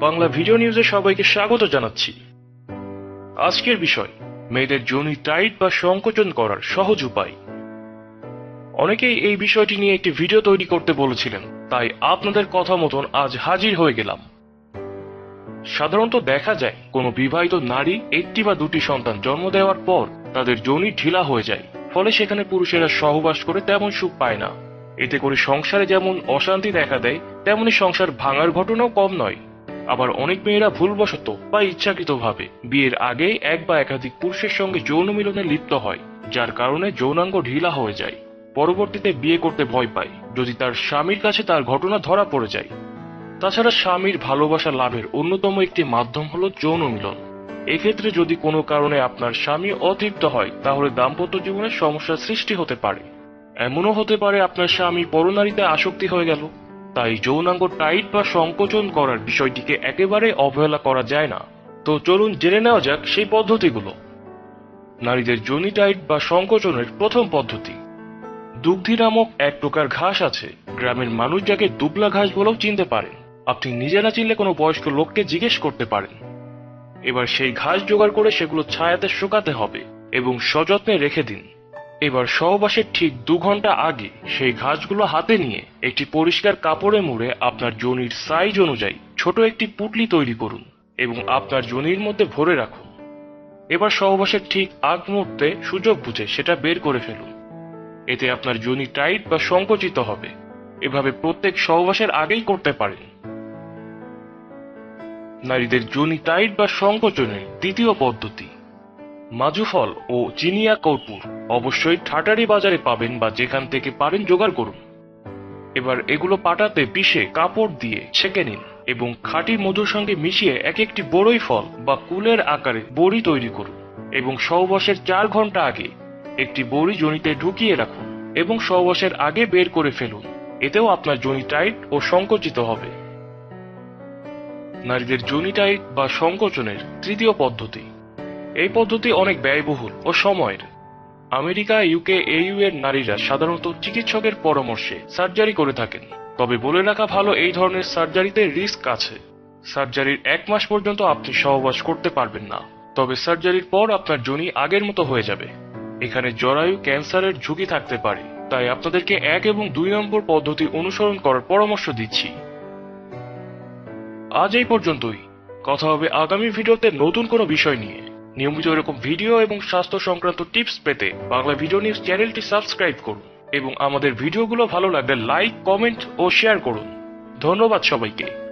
Bangla video নিউজে সবাইকে স্বাগত জানাচ্ছি। আজকের বিষয়, মেয়েদের যোনি টাইট বা সংকোচন করার সহজ উপায়। অনেকেই এই বিষয়টি নিয়ে একটি ভিডিও তৈরি করতে বলেছিলেন, তাই আপনাদের কথা মতন আজ হাজির হয়ে গেলাম। সাধারণত দেখা যায়, কোনো বিবাহিত নারী একটি বা দুটি সন্তান জন্ম দেওয়ার পর তাদের যোনি ঢিলা হয়ে যায়, ফলে সেখানে পুরুষেরা সহবাস করে তেমন সুখ পায় না। এতে করে সংসারে যেমন অশান্তি দেখা দেয়, তেমনি সংসার ভাঙার ঘটনাও কম নয়। আবার অনেক মেয়েরা ভুলবশত বা ইচ্ছাকৃতভাবে বিয়ের আগে এক বা একাধিক পুরুষের সঙ্গে যৌন মিলনে লিপ্ত হয়, যার কারণে যৌনাঙ্গ ঢিলা হয়ে যায়। পরবর্তীতে বিয়ে করতে ভয় পায়, যদি তার স্বামীর কাছে তার ঘটনা ধরা পড়ে যায়। তাছাড়া স্বামীর ভালোবাসা লাভের অন্যতম একটি মাধ্যম হলো যৌন মিলন। এক্ষেত্রে যদি কোনো কারণে আপনার স্বামী অতৃপ্ত হয়, তাহলে দাম্পত্য জীবনে সমস্যার সৃষ্টি হতে পারে। এমনও হতে পারে আপনার স্বামী পরনারীতে আসক্তি হয়ে গেল। তাই যৌনাঙ্গ টাইট বা সংকোচন করার বিষয়টিকে একেবারে অবহেলা করা যায় না। তো চলুন জেনে নেওয়া যাক সেই পদ্ধতিগুলো। নারীদের যোনি টাইট বা সংকোচনের প্রথম পদ্ধতি। দুগ্ধি নামক এক প্রকার ঘাস আছে, গ্রামের মানুষ যাকে দুবলা ঘাস বলেও চিনতে পারেন। আপনি নিজে না চিনলে কোনো বয়স্ক লোককে জিজ্ঞেস করতে পারেন। এবার সেই ঘাস জোগাড় করে সেগুলো ছায়াতে শুকাতে হবে এবং সযত্নে রেখে দিন। এবার সহবাসের ঠিক দু ঘণ্টা আগে সেই ঘাসগুলো হাতে নিয়ে একটি পরিষ্কার কাপড়ে মুড়ে আপনার জনির সাইজ অনুযায়ী ছোট একটি পুটলি তৈরি করুন এবং আপনার জনির মধ্যে ভরে রাখুন। এবার সহবাসের ঠিক আগ মুহূর্তে সুযোগ বুঝে সেটা বের করে ফেলুন। এতে আপনার জনি টাইট বা সংকুচিত হবে। এভাবে প্রত্যেক সহবাসের আগেই করতে পারেন। নারীদের জনি টাইট বা সংকোচনের দ্বিতীয় পদ্ধতি। মাজুফল ও চিনিয়া কর্পূর। অবশ্যই ঠাটারি বাজারে পাবেন বা যেখান থেকে পারেন জোগাড় করুন। এবার এগুলো পাটাতে পিষে কাপড় দিয়ে ছেঁকে নিন এবং খাঁটি মধুর সঙ্গে মিশিয়ে এক একটি বড়ই ফল বা কুলের আকারে বড়ি তৈরি করুন এবং সহবাসের চার ঘণ্টা আগে একটি বড়ি জনিতে ঢুকিয়ে রাখুন এবং সহবাসের আগে বের করে ফেলুন। এতেও আপনার জনি টাইট ও সংকুচিত হবে। নারীদের জনি টাইট বা সংকোচনের তৃতীয় পদ্ধতি। এই পদ্ধতি অনেক ব্যয়বহুল ও সময়ের। আমেরিকা ইউকে এইউ এর নারীরা সাধারণত চিকিৎসকের পরামর্শে সার্জারি করে থাকেন। তবে বলে রাখা ভালো, এই ধরনের সার্জারিতে রিস্ক আছে। সার্জারির এক মাস পর্যন্ত আপনি সহবাস করতে পারবেন না। তবে সার্জারির পর আপনার জনি আগের মতো হয়ে যাবে। এখানে জরায়ু ক্যান্সারের ঝুঁকি থাকতে পারে। তাই আপনাদেরকে এক এবং দুই নম্বর পদ্ধতি অনুসরণ করার পরামর্শ দিচ্ছি। আজ এই পর্যন্তই। কথা হবে আগামী ভিডিওতে নতুন কোনো বিষয় নিয়ে। নিয়মিত এরকম ভিডিও এবং স্বাস্থ্য সংক্রান্ত টিপস পেতে বাংলা ভিডিও নিউজ চ্যানেলটি সাবস্ক্রাইব করুন এবং আমাদের ভিডিওগুলো ভালো লাগলে লাইক, কমেন্ট ও শেয়ার করুন। ধন্যবাদ সবাইকে।